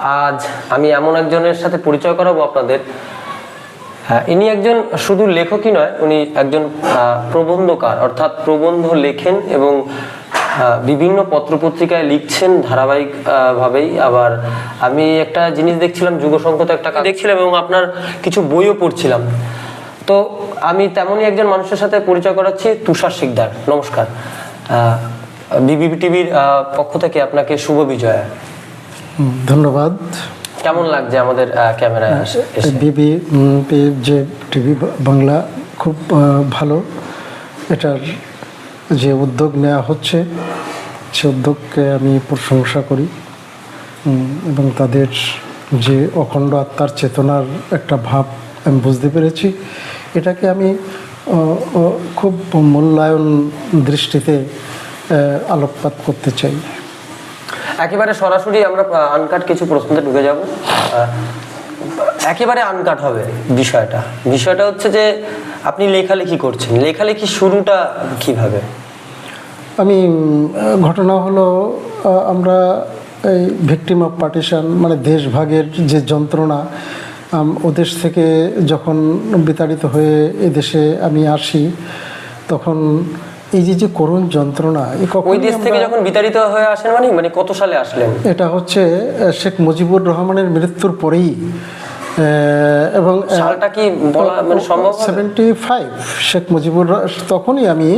আজ আমি এমন একজনের সাথে পরিচয় করাবো আপনাদের। হ্যাঁ ইনি একজন শুধু লেখকই নয়, উনি একজন প্রবন্ধকার। অর্থাৎ প্রবন্ধ লেখেন এবং বিভিন্ন পত্রপত্রিকায় লিখছেন ধারাবাহিক ভাবেই আবার আমি একটা জিনিস দেখছিলাম, যুগসংগত একটা দেখছিলাম এবং আপনার কিছু বইও পড়ছিলাম। তো আমি তেমনই একজন মানুষের সাথে পরিচয় করাচ্ছি, তুষার শিকদার। নমস্কার। বিবিপি টিভির পক্ষ থেকে আপনাকে শুভ বিজয়া। ধন্যবাদ। কেমন লাগছে আমাদের ক্যামেরায় বিবি যে টিভি বাংলা খুব ভালো। এটার যে উদ্যোগ নেওয়া হচ্ছে সে উদ্যোগকে আমি প্রশংসা করি। এবং তাদের যে অখণ্ড আত্মার চেতনার একটা ভাব আমি বুঝতে পেরেছি। এটাকে আমি খুব মূল্যায়ন দৃষ্টিতে আলোকপাত করতে চাই। একেবারে সরাসরি আমরা আনকাট কিছু প্রশ্নতে ঢুকে যাব। একেবারে আনকাট হবে বিষয়টা। বিষয়টা হচ্ছে যে, আপনি লেখালেখি করছেন। লেখালেখি শুরুটা কীভাবে? আমি ঘটনা হলো আমরা এই ভিকটিম অফ পার্টিশন মানে দেশভাগের যে যন্ত্রণা ওদেশ থেকে যখন বিতাড়িত হয়ে এদেশে আমি আসি, তখন এই যে যে করুণ যন্ত্রণা ওই দেশ থেকে যখন বিতাড়িত হয়ে আসেন মানে মানে কত সালে আসলেন এটা হচ্ছে শেখ মুজিবুর রহমানের মৃত্যুর পরেই এবং সালটা কি বলা মানে সম্ভব হবে? সেভেন্টি ফাইভ শেখ মুজিবুর তখনই আমি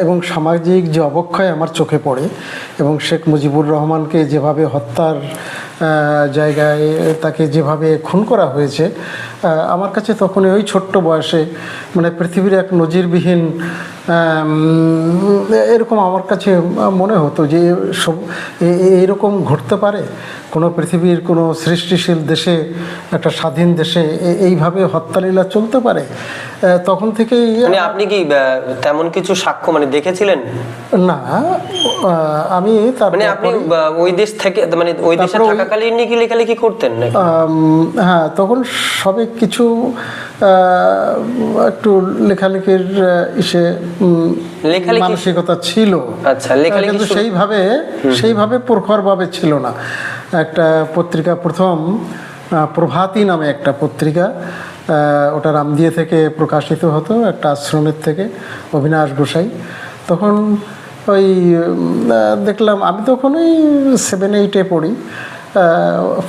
এবং সামাজিক যে অবক্ষয় আমার চোখে পড়ে এবং শেখ মুজিবুর রহমানকে যেভাবে হত্যার জায়গায় তাকে যেভাবে খুন করা হয়েছে আমার কাছে তখন ওই ছোট্ট বয়সে মানে পৃথিবীর এক নজিরবিহীন এরকম আমার কাছে মনে হতো যে সব এরকম ঘটতে পারে। কোনো পৃথিবীর কোনো সৃষ্টিশীল দেশে একটা স্বাধীন দেশে এইভাবে হত্যালীলা চলতে পারে। তখন থেকেই মানে আপনি কি তেমন কিছু সাক্ষ্য মানে দেখেছিলেন? না আমি তার মানে আপনি ওই দেশ থেকে মানে ওই দেশে থাকাকালীন কি লেখালেখি করতেন হ্যাঁ তখন সবে কিছু একটু লেখালেখির ইসে মানসিকতা ছিল। আচ্ছা, কিন্তু সেইভাবে সেইভাবে প্রখরভাবে ছিল না। একটা পত্রিকা প্রথম প্রভাতী নামে একটা পত্রিকা ওটা রামদিয়ে থেকে প্রকাশিত হতো একটা আশ্রমের থেকে অবিনাশ গোসাই। তখন ওই দেখলাম আমি তখন ওই সেভেন এইটে পড়ি।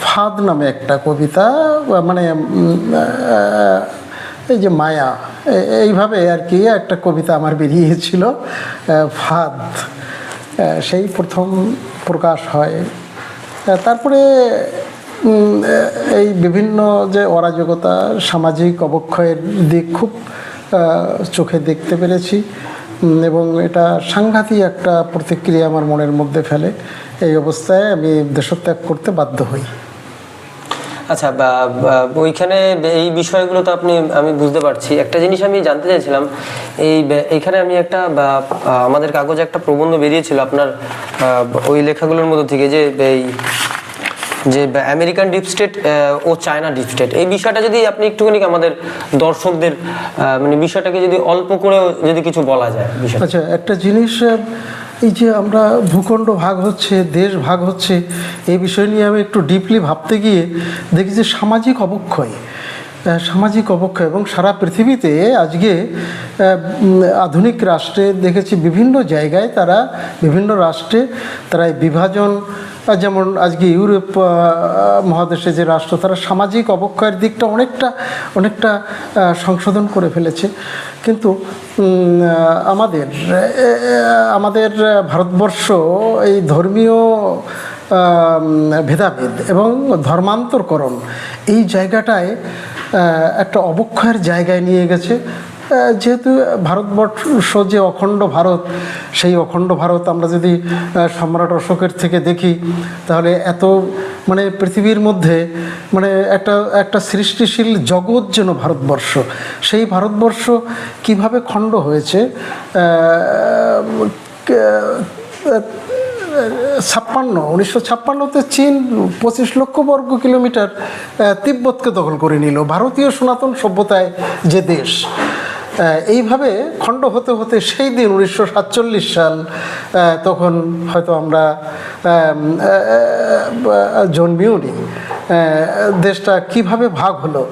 ফাদ নামে একটা কবিতা মানে এই যে মায়া এইভাবে আর কি একটা কবিতা আমার বেরিয়েছিল ফাদ সেই প্রথম প্রকাশ হয়। তারপরে এই বিভিন্ন যে অরাজকতা, সামাজিক অবক্ষয়ের দিক খুব চোখে দেখতে পেরেছি। এবং এটা সাংঘাতিক একটা প্রতিক্রিয়া আমার মনের মধ্যে ফেলে। এই অবস্থায় আমি দেশত্যাগ করতে বাধ্য হই। আচ্ছা ওইখানে এই বিষয়গুলো তো আপনি, আমি বুঝতে পারছি। একটা জিনিস আমি জানতে চাইছিলাম, এই এইখানে আমি একটা আমাদের কাগজে একটা প্রবন্ধ বেরিয়েছিল আপনার ওই লেখাগুলোর মধ্যে থেকে যে, এই যে আমেরিকান ডিপ স্টেট ও চায়না ডিপ স্টেট এই বিষয়টা যদি আপনি একটুখানি আমাদের দর্শকদের মানে বিষয়টাকে যদি অল্প করে যদি কিছু বলা যায় আচ্ছা একটা জিনিস এই যে আমরা ভূখণ্ড ভাগ হচ্ছে, দেশ ভাগ হচ্ছে, এই বিষয় নিয়ে আমি একটু ডিপলি ভাবতে গিয়ে দেখি যে সামাজিক অবক্ষয় সামাজিক অবক্ষয় এবং সারা পৃথিবীতে আজকে আধুনিক রাষ্ট্রে দেখেছি বিভিন্ন জায়গায় তারা, বিভিন্ন রাষ্ট্রে তারা এই বিভাজন যেমন আজকে ইউরোপ মহাদেশে যে রাষ্ট্র, তারা সামাজিক অবক্ষয়ের দিকটা অনেকটা অনেকটা সংশোধন করে ফেলেছে। কিন্তু আমাদের আমাদের ভারতবর্ষ এই ধর্মীয় ভেদাভেদ এবং ধর্মান্তরকরণ এই জায়গাটায় একটা অবক্ষয়ের জায়গায় নিয়ে গেছে। যেহেতু ভারতবর্ষ যে অখণ্ড ভারত, সেই অখণ্ড ভারত আমরা যদি সম্রাট অশোকের থেকে দেখি, তাহলে এত মানে পৃথিবীর মধ্যে মানে একটা একটা সৃষ্টিশীল জগৎ যেন ভারতবর্ষ, সেই ভারতবর্ষ কীভাবে খণ্ড হয়েছে ছাপ্পান্ন উনিশশো ছাপ্পান্নতে চীন পঁচিশ লক্ষ বর্গ কিলোমিটার তিব্বতকে দখল করে নিল ভারতীয় সনাতন সভ্যতায় যে দেশ। এইভাবে খণ্ড হতে হতে সেই দিন উনিশশো সাতচল্লিশ সাল তখন হয়তো আমরা জন্মিও আহ, দেশটা কীভাবে ভাগ হলো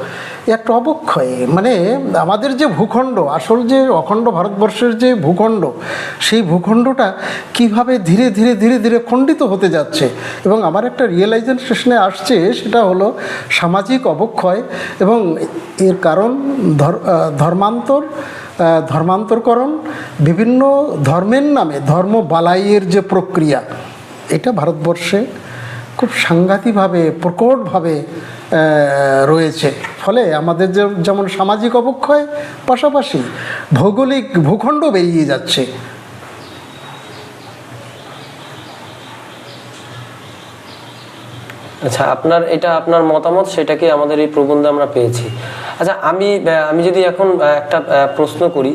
একটা অবক্ষয়। মানে আমাদের যে ভূখণ্ড, আসল যে অখণ্ড ভারতবর্ষের যে ভূখণ্ড, সেই ভূখণ্ডটা কীভাবে ধীরে ধীরে ধীরে ধীরে খণ্ডিত হতে যাচ্ছে এবং আমার একটা রিয়েলাইজেশনে আসছে, সেটা হলো সামাজিক অবক্ষয় এবং এর কারণ ধর- ধর্মান্তর ধর্মান্তরকরণ, বিভিন্ন ধর্মের নামে ধর্ম বালাইয়ের যে প্রক্রিয়া, এটা ভারতবর্ষে খুব সাংঘাতিকভাবে প্রকটভাবে রয়েছে। ফলে আমাদের যেমন সামাজিক অবক্ষয় পাশাপাশি ভৌগোলিক ভূখণ্ড বেরিয়ে যাচ্ছে। আচ্ছা আপনার, এটা আপনার মতামত? সেটাকে আমাদের এই প্রবন্ধে আমরা পেয়েছি। আচ্ছা আমি আমি যদি এখন একটা প্রশ্ন করি,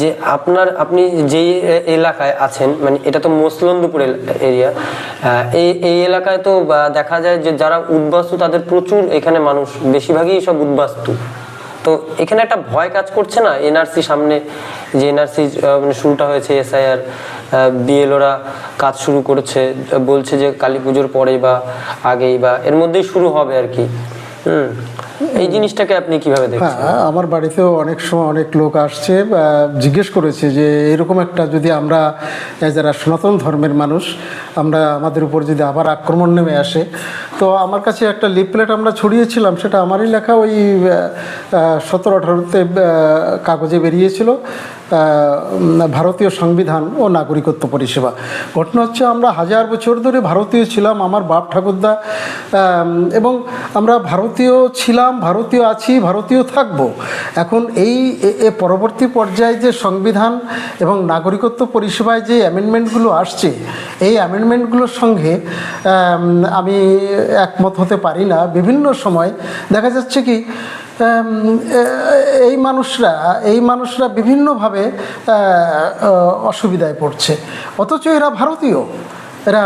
যে আপনার, আপনি যেই এলাকায় আছেন মানে এটা তো মসলন্দপুর এরিয়া এই এই এলাকায় তো দেখা যায় যে যারা উদ্বাস্তু, তাদের প্রচুর এখানে মানুষ, বেশিরভাগই সব উদ্বাস্তু। তো এখানে একটা ভয় কাজ করছে না? এনআরসি সামনে যে এনআরসি মানে শুরুটা হয়েছে, এসআইআর বিএলওরা কাজ শুরু করেছে, বলছে যে কালী পুজোর পরে বা আগেই বা এর মধ্যেই শুরু হবে আর কি। হুম। এই জিনিসটাকে আপনি কীভাবে দেখছেন? হ্যাঁ আমার বাড়িতেও অনেক সময় অনেক লোক আসছে জিজ্ঞেস করেছে যে এরকম একটা যদি আমরা যারা সনাতন ধর্মের মানুষ আমরা আমাদের উপর যদি আবার আক্রমণ নেমে আসে তো আমার কাছে একটা লিপলেট আমরা ছড়িয়েছিলাম সেটা আমারই লেখা ওই সতেরো আঠারোতে কাগজে বেরিয়েছিল ভারতীয় সংবিধান ও নাগরিকত্ব পরিষেবা। ঘটনা হচ্ছে আমরা হাজার বছর ধরে ভারতীয় ছিলাম আমার বাপ ঠাকুরদা এবং আমরা ভারতীয় ছিলাম ভারতীয় আছি, ভারতীয় থাকব। এখন এই পরবর্তী পর্যায়ে যে সংবিধান এবং নাগরিকত্ব পরিষেবায় যে অ্যামেন্ডমেন্টগুলো আসছে, এই অ্যামেন্ডমেন্টগুলোর সঙ্গে আমি একমত হতে পারি না। বিভিন্ন সময় দেখা যাচ্ছে কি এই মানুষরা এই মানুষরা বিভিন্নভাবে অসুবিধায় পড়ছে। অথচ এরা ভারতীয়। এরা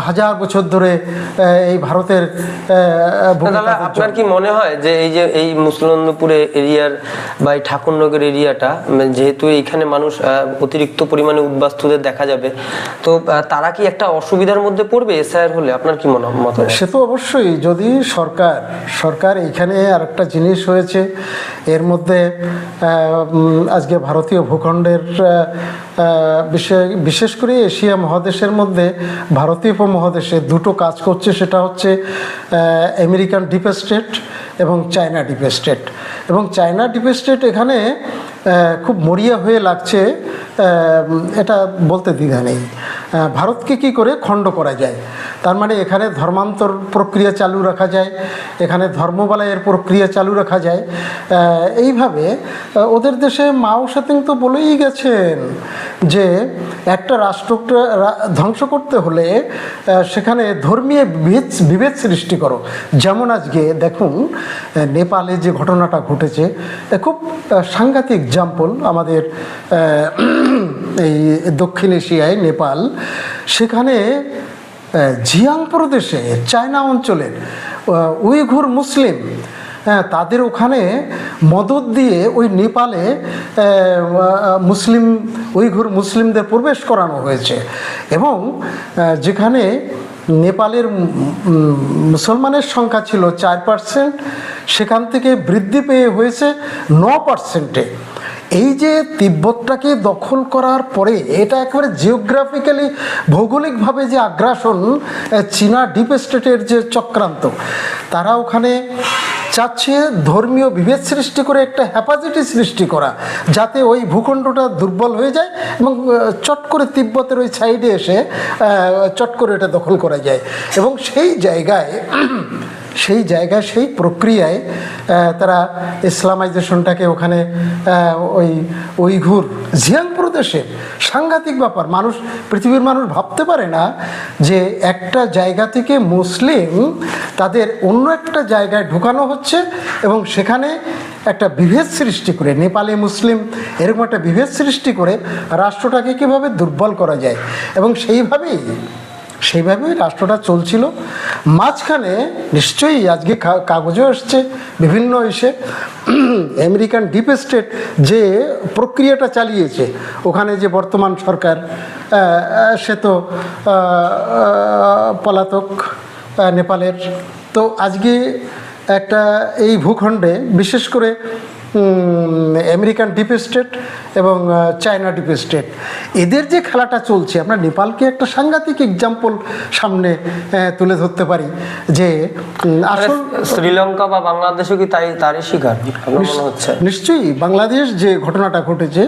হাজার বছর ধরে এই ভারতের আপনার কি মনে হয় যে এই যে এই মুসলন্দপুরে এরিয়ার বা এই ঠাকুরনগর এরিয়াটা যেহেতু এইখানে মানুষ অতিরিক্ত পরিমাণে উদ্বাস্তুদের দেখা যাবে তো তারা কি একটা অসুবিধার মধ্যে পড়বে এসআইআর হলে? আপনার কি মনে মত সে তো অবশ্যই যদি সরকার সরকার এখানে আরেকটা জিনিস হয়েছে এর মধ্যে আজকে ভারতীয় ভূখণ্ডের বিশেষ করে এশিয়া মহাদেশের মধ্যে ভারতীয় উপমহাদেশে দুটো কাজ করছে, সেটা হচ্ছে আমেরিকান ডিপ স্টেট এবং চায়না ডিপ স্টেট। এবং চায়না ডিপ স্টেট এখানে খুব মরিয়া হয়ে লাগছে এটা বলতে দ্বিধা নেই। ভারতকে কি করে খণ্ড করা যায়? তার মানে এখানে ধর্মান্তর প্রক্রিয়া চালু রাখা যায়, এখানে ধর্মবালাইয়ের প্রক্রিয়া চালু রাখা যায়। এইভাবে ওদের দেশে মাও সেতিং তো বলেই গেছেন। যে একটা রাষ্ট্রকে ধ্বংস করতে হলে সেখানে ধর্মীয় বিভেদ বিভেদ সৃষ্টি করো। যেমন আজকে দেখুন নেপালে যে ঘটনাটা ঘটেছে খুব সাংঘাতিক এক্সাম্পল আমাদের এই দক্ষিণ এশিয়ায় নেপাল। সেখানে জিয়াং প্রদেশে, চায়না অঞ্চলের উইঘুর মুসলিম হ্যাঁ তাদের ওখানে মদত দিয়ে ওই নেপালে মুসলিম, উইঘুর মুসলিমদের প্রবেশ করানো হয়েছে। এবং যেখানে নেপালের মুসলমানের সংখ্যা ছিল চার পার্সেন্ট সেখান থেকে বৃদ্ধি পেয়ে হয়েছে ন পার্সেন্টে এই যে তিব্বতটাকে দখল করার পরে, এটা একেবারে জিওগ্রাফিক্যালি ভৌগোলিকভাবে যে আগ্রাসন চীনা ডিপ স্টেটের যে চক্রান্ত, তারা ওখানে চাচ্ছে ধর্মীয় বিভেদ সৃষ্টি করে একটা হ্যাপাজিটি সৃষ্টি করা, যাতে ওই ভূখণ্ডটা দুর্বল হয়ে যায় এবং চট করে তিব্বতের ওই সাইডে এসে চট করে এটা দখল করা যায়। এবং সেই জায়গায় সেই জায়গায় সেই প্রক্রিয়ায় তারা ইসলামাইজেশনটাকে ওখানে ওই উইঘুর জিয়াং প্রদেশে সাংঘাতিক ব্যাপার। মানুষ, পৃথিবীর মানুষ ভাবতে পারে না যে একটা জায়গা থেকে মুসলিম তাদের অন্য একটা জায়গায় ঢুকানো হচ্ছে এবং সেখানে একটা বিভেদ সৃষ্টি করে, নেপালে মুসলিম, এরকম একটা বিভেদ সৃষ্টি করে রাষ্ট্রটাকে কীভাবে দুর্বল করা যায়। এবং সেইভাবেই সেইভাবে রাষ্ট্রটা চলছিল। মাঝখানে নিশ্চয়ই আজকে কাগজেও এসছে, বিভিন্ন এসে, আমেরিকান ডিপ স্টেট যে প্রক্রিয়াটা চালিয়েছে, ওখানে যে বর্তমান সরকার সে তো পলাতক নেপালের। তো আজকে একটা এই ভূখণ্ডে বিশেষ করে আমেরিকান ডিপ স্টেট এবং চায়না ডিপ স্টেট এদের যে খেলাটা চলছে আমরা নেপালকে একটা সাংঘাতিক এক্সাম্পল সামনে তুলে ধরতে পারি যে আসল শ্রীলঙ্কা বা বাংলাদেশও কি তাই তারই শিকার হচ্ছে? নিশ্চয়ই বাংলাদেশ যে ঘটনাটা ঘটেছে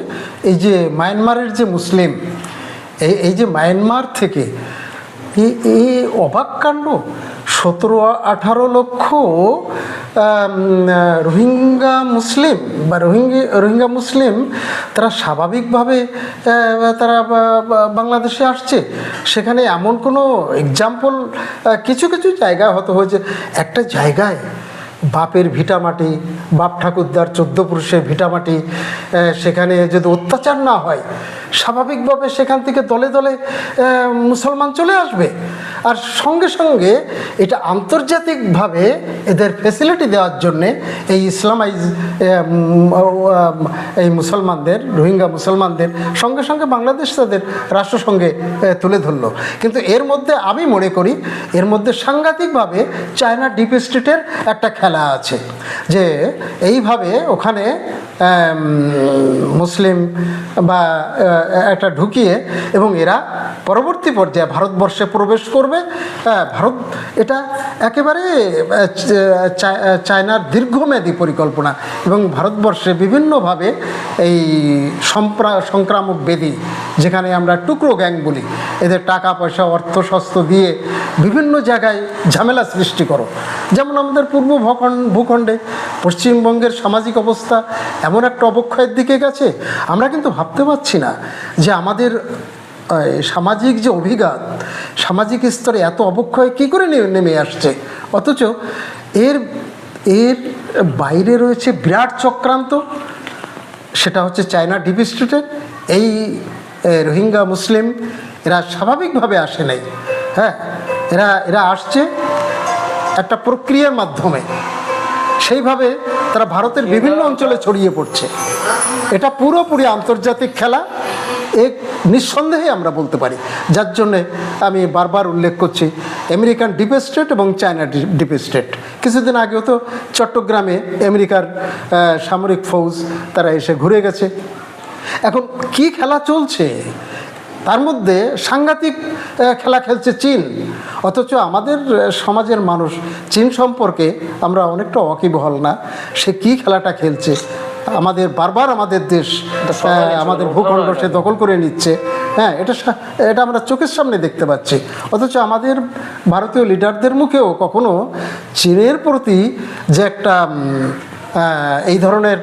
এই যে মায়ানমারের যে মুসলিম এই এই যে মায়ানমার থেকে এই এই অবাক কাণ্ড। সতেরো আঠারো লক্ষ রোহিঙ্গা মুসলিম বা রোহিঙ্গি, রোহিঙ্গা মুসলিম তারা স্বাভাবিকভাবে তারা বাংলাদেশে আসছে। সেখানে এমন কোনো এক্সাম্পল কিছু কিছু জায়গা হয়তো হয়েছে। একটা জায়গায় বাপের ভিটামাটি বাপ ঠাকুরদার চোদ্দ পুরুষের ভিটামাটি সেখানে যদি অত্যাচার না হয়, স্বাভাবিকভাবে সেখান থেকে দলে দলে মুসলমান চলে আসবে। আর সঙ্গে সঙ্গে এটা আন্তর্জাতিকভাবে এদের ফেসিলিটি দেওয়ার জন্যে এই ইসলামাইজ এই মুসলমানদের, রোহিঙ্গা মুসলমানদের সঙ্গে সঙ্গে বাংলাদেশ তাদের রাষ্ট্রসঙ্গে তুলে ধরলো। কিন্তু এর মধ্যে আমি মনে করি, এর মধ্যে সাংঘাতিকভাবে চায়না ডিপ স্টেটের একটা খেলা আছে যে এইভাবে ওখানে মুসলিম বা একটা ঢুকিয়ে এবং এরা পরবর্তী পর্যায়ে ভারতবর্ষে প্রবেশ করবে। হ্যাঁ, ভারত এটা একেবারে চায়নার দীর্ঘমেয়াদী পরিকল্পনা এবং ভারতবর্ষে বিভিন্নভাবে এই সংক্রামক বেদি যেখানে আমরা টুকরো গ্যাং বলি এদের টাকা পয়সা অর্থ শস্ত্র দিয়ে বিভিন্ন জায়গায় ঝামেলা সৃষ্টি করো। যেমন আমাদের পূর্ব ভূখণ্ড পশ্চিমবঙ্গের সামাজিক অবস্থা এমন একটা অবক্ষয়ের দিকে গেছে। আমরা কিন্তু ভাবতে পারছি না যে আমাদের সামাজিক যে অভিঘাত, সামাজিক স্তরে এত অবক্ষয় কী করে নেমে আসছে? অথচ এর এর বাইরে রয়েছে বিরাট চক্রান্ত। সেটা হচ্ছে চায়না ডিপ এই রোহিঙ্গা মুসলিম এরা স্বাভাবিকভাবে আসে নাই। হ্যাঁ এরা এরা আসছে একটা প্রক্রিয়ার মাধ্যমে। সেইভাবে তারা ভারতের বিভিন্ন অঞ্চলে ছড়িয়ে পড়ছে। এটা পুরোপুরি আন্তর্জাতিক খেলা। এক নিঃসন্দেহে আমরা বলতে পারি। যার জন্যে আমি বারবার উল্লেখ করছি, আমেরিকান ডিপ স্টেট এবং চায়না ডিপ স্টেট। কিছুদিন আগেও তো চট্টগ্রামে আমেরিকার সামরিক ফৌজ তারা এসে ঘুরে গেছে। এখন কি খেলা চলছে? তার মধ্যে সাংঘাতিক খেলা খেলছে চীন। অথচ আমাদের সমাজের মানুষ চীন সম্পর্কে আমরা অনেকটা ওয়াকিবহল না। সে কি খেলাটা খেলছে? আমাদের বারবার আমাদের দেশ আমাদের ভূখণ্ড সে দখল করে নিচ্ছে। হ্যাঁ এটা এটা আমরা চোখের সামনে দেখতে পাচ্ছি। অথচ আমাদের ভারতীয় লিডারদের মুখেও কখনো চীনের প্রতি যে একটা এই ধরনের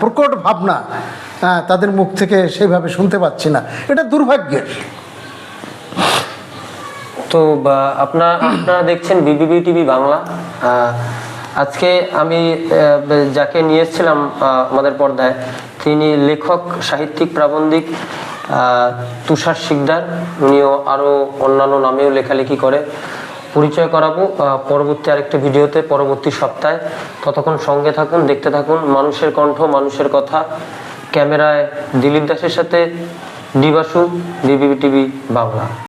প্রকট ভাবনা আহ, তাদের মুখ থেকে সেইভাবে শুনতে পাচ্ছি না। এটা দুর্ভাগ্যের। তো আপনার আপনারা দেখছেন বিবিবি টিভি বাংলা। আজকে আমি যাকে নিয়ে এসেছিলাম আমাদের পর্দায় তিনি লেখক সাহিত্যিক প্রাবন্ধিক তুষার শিকদার। উনিও আরও অন্যান্য নামেও লেখালেখি করে। পরিচয় করাবো পরবর্তী আরেকটা ভিডিওতে পরবর্তী সপ্তাহে। ততক্ষণ সঙ্গে থাকুন দেখতে থাকুন মানুষের কণ্ঠ মানুষের কথা। ক্যামেরায় দিলীপ দাসের সাথে ডিবাসু ডিবিবি টিভি বাংলা।